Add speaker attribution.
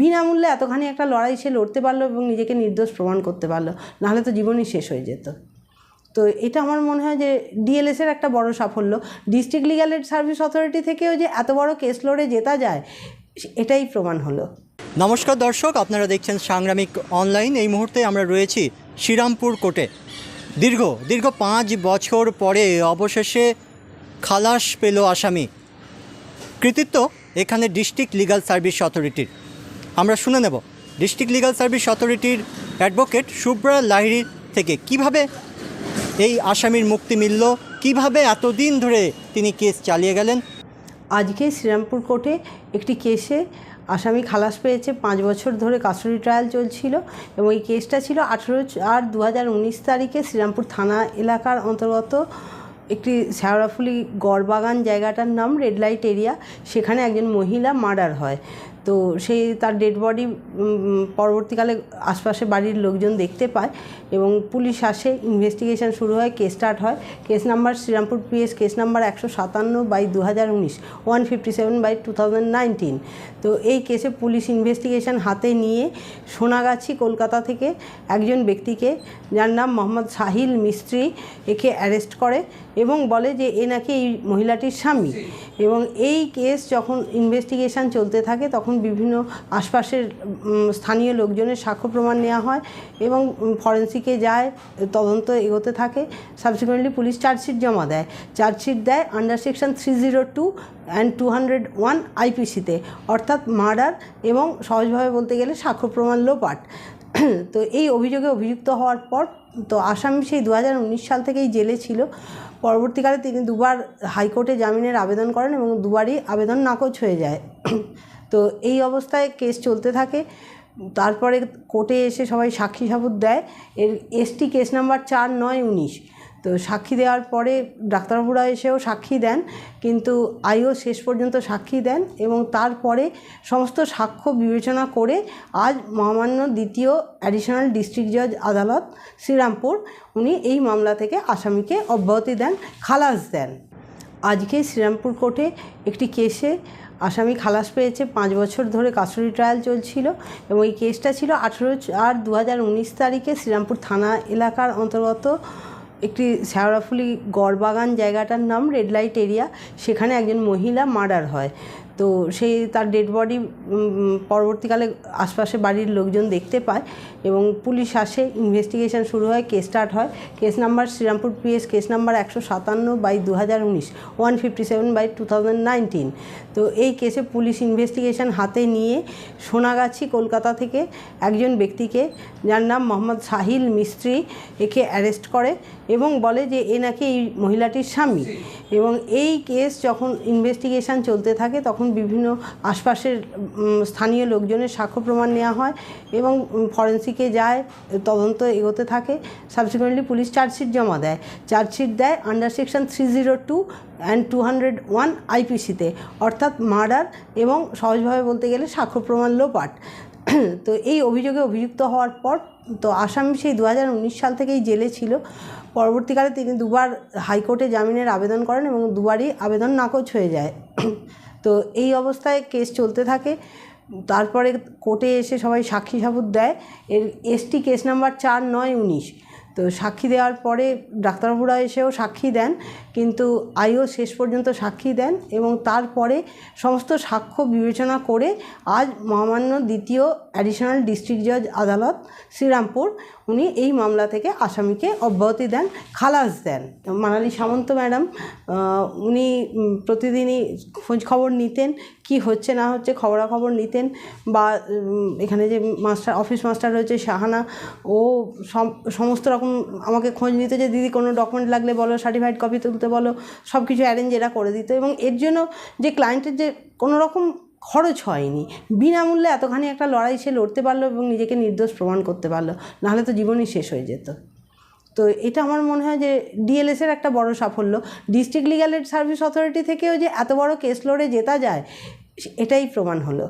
Speaker 1: বিনামূল্যে এতখানি একটা লড়াই সে লড়তে পারল এবং নিজেকে নির্দোষ প্রমাণ করতে পারল, নাহলে তো জীবনই শেষ হয়ে যেত। তো এটা আমার মনে হয় যে ডিএলএসের একটা বড় সাফল্য। District legal aid service authority থেকেও যে এত বড় কেস লড়ে জেতা যায়, এটাই প্রমাণ হলো।
Speaker 2: নমস্কার দর্শক, আপনারা দেখছেন সাংগ্রামিক অনলাইন এই মুহূর্তে আমরা রয়েছি শ্রীরামপুর কোর্টে। দীর্ঘ দীর্ঘ পাঁচ বছর পরে অবশেষে খালাস পেল আসামি। কৃতিত্ব এখানে ডিস্ট্রিক্ট লিগাল সার্ভিস অথরিটির আমরা শুনে নেব। ডিস্ট্রিক্ট লিগাল সার্ভিস অথরিটির অ্যাডভোকেট শুভ্রা লাহিড়ি থেকে কীভাবে এই আসামির মুক্তি মিলল, কীভাবে এতদিন ধরে তিনি কেস চালিয়ে গেলেন?
Speaker 1: আজকে শ্রীরামপুর কোর্টে একটি কেসে আসামি খালাস পেয়েছে। পাঁচ বছর ধরে কাস্টডি ট্রায়াল চলছিল এবং এই কেসটা ছিল আঠেরো চার দু তারিখে শ্রীরামপুর থানা এলাকার অন্তর্গত একটি শ্যাওড়াফুলি গড়বাগান জায়গাটার নাম রেড লাইট এরিয়া সেখানে একজন মহিলা মার্ডার হয়। তো সেই তার ডেড বডি পরবর্তীকালে আশপাশে বাড়ির লোকজন দেখতে পায় এবং পুলিশ আসে ইনভেস্টিগেশন শুরু হয় কেস স্টার্ট হয়। Case number Serampore PS case number একশো সাতান্ন বাই দু হাজার উনিশ one fifty seven by two thousand nineteen তো এই কেসে পুলিশ ইনভেস্টিগেশন হাতে নিয়ে সোনাগাছি কলকাতা থেকে একজন ব্যক্তিকে যার নাম মোহাম্মদ সাহিল মিস্ত্রি একে অ্যারেস্ট করে এবং বলে যে এ নাকি এই মহিলাটির স্বামী। এবং এই কেস যখন ইনভেস্টিগেশন চলতে থাকে তখন বিভিন্ন আশপাশের স্থানীয় লোকজনের সাক্ষ্য প্রমাণ নেওয়া হয় এবং ফরেন্সিকে যায়, তদন্ত এগোতে থাকে। সাবসিকুয়েন্টলি পুলিশ চার্জশিট জমা দেয়। চার্জশিট দেয় under section three zero two and two hundred one আইপিসিতে অর্থাৎ মার্ডার এবং সহজভাবে বলতে গেলে সাক্ষ্য প্রমাণ লোপাট। তো এই অভিযোগে অভিযুক্ত হওয়ার পর তো আসামি সেই দু হাজার উনিশ সাল থেকেই জেলে ছিল। পরবর্তীকালে তিনি দুবার হাইকোর্টে জামিনের আবেদন করেন এবং দুবারই আবেদন নাকচ হয়ে যায়। তো এই অবস্থায় কেস চলতে থাকে। তারপরে কোর্টে এসে সবাই সাক্ষী সাবুত দেয়। এর এসটি কেস নাম্বার চার নয় উনিশ। তো সাক্ষী দেওয়ার পরে ডাক্তারবাবুরা এসেও সাক্ষী দেন, কিন্তু আইও শেষ পর্যন্ত সাক্ষী দেন এবং তারপরে সমস্ত সাক্ষ্য বিবেচনা করে আজ মহামান্য দ্বিতীয় অ্যাডিশনাল ডিস্ট্রিক্ট জজ আদালত, শ্রীরামপুর, উনি এই মামলা থেকে আসামিকে অব্যাহতি দেন, খালাস দেন। আজকে শ্রীরামপুর কোর্টে একটি কেসে আসামি খালাস পেয়েছে, পাঁচ বছর ধরে কাস্টডি ট্রায়াল চলছিল এবং এই কেসটা ছিল আঠেরো চার দু তারিখে শ্রীরামপুর থানা এলাকার অন্তর্গত একটি শেওড়াফুলি গড়বাগান জায়গাটার নাম রেড লাইট এরিয়া সেখানে একজন মহিলা মার্ডার হয়। তো সেই তার ডেড বডি পরবর্তীকালে আশপাশে বাড়ির লোকজন দেখতে পায় এবং পুলিশ আসে ইনভেস্টিগেশন শুরু হয় কেস স্টার্ট হয়। Case number Serampore PS case number একশো সাতান্ন বাই দু হাজার উনিশ one fifty seven by two thousand nineteen তো এই কেসে পুলিশ ইনভেস্টিগেশন হাতে নিয়ে সোনাগাছি, কলকাতা থেকে একজন ব্যক্তিকে, যার নাম মোহাম্মদ সাহিল মিস্ত্রি, একে অ্যারেস্ট করে এবং বলে যে এ নাকি এই মহিলাটির স্বামী। এবং এই কেস যখন ইনভেস্টিগেশন চলতে থাকে, তখন বিভিন্ন আশপাশের স্থানীয় লোকজনের সাক্ষ্য প্রমাণ নেওয়া হয় এবং ফরেন্সিকে যায়, তদন্ত এগোতে থাকে। সাবসিকুয়েন্টলি পুলিশ চার্জশিট জমা দেয়। চার্জশিট দেয় under section three zero two and two hundred one আইপিসিতে অর্থাৎ মার্ডার এবং সহজভাবে বলতে গেলে সাক্ষ্য প্রমাণ লোপাট। তো এই অভিযোগে অভিযুক্ত হওয়ার পর তো আসামি সেই দু হাজার উনিশ সাল থেকেই জেলে ছিল। পরবর্তীকালে তিনি দুবার হাইকোর্টে জামিনের আবেদন করেন এবং দুবারই আবেদন নাকচ হয়ে যায়। তো এই অবস্থায় কেস চলতে থাকে। তারপরে কোর্টে এসে সবাই সাক্ষী সাবুত দেয়। এর এসটি কেস নাম্বার চার নয় উনিশ। তো সাক্ষী দেওয়ার পরে ডাক্তারবাবুরা এসেও সাক্ষী দেন, কিন্তু আইও শেষ পর্যন্ত সাক্ষী দেন এবং তারপরে সমস্ত সাক্ষ্য বিবেচনা করে আজ মহামান্য দ্বিতীয় অ্যাডিশনাল ডিস্ট্রিক্ট জজ আদালত শ্রীরামপুর, উনি এই মামলা থেকে আসামিকে অব্যাহতি দেন, খালাস দেন। মানালি সামন্ত ম্যাডাম উনি প্রতিদিনই খোঁজ খবর নিতেন, কি হচ্ছে না হচ্ছে খবরাখবর নিতেন বা এখানে যে মাস্টার, অফিস মাস্টার রয়েছে শাহানা, ও সম- সমস্ত রকম আমাকে খোঁজ নিতে যে, দিদি, কোনো ডকুমেন্ট লাগলে বলো সার্টিফাইড কপি তুলতে বলো। সব কিছু অ্যারেঞ্জ এরা করে দিত এবং এর জন্য যে ক্লায়েন্টের যে কোনো রকম খরচ হয়নি। বিনামূল্যে এতখানি একটা লড়াই সে লড়তে পারল এবং নিজেকে নির্দোষ প্রমাণ করতে পারল। নাহলে তো জীবনই শেষ হয়ে যেত। তো এটা আমার মনে হয় যে ডিএলএসের একটা বড় সাফল্য। ডিস্ট্রিক্ট এড সার্ভিস অথরিটি থেকেও যে এত বড় কেস লড়ে জেতা যায়, এটাই প্রমাণ হলো।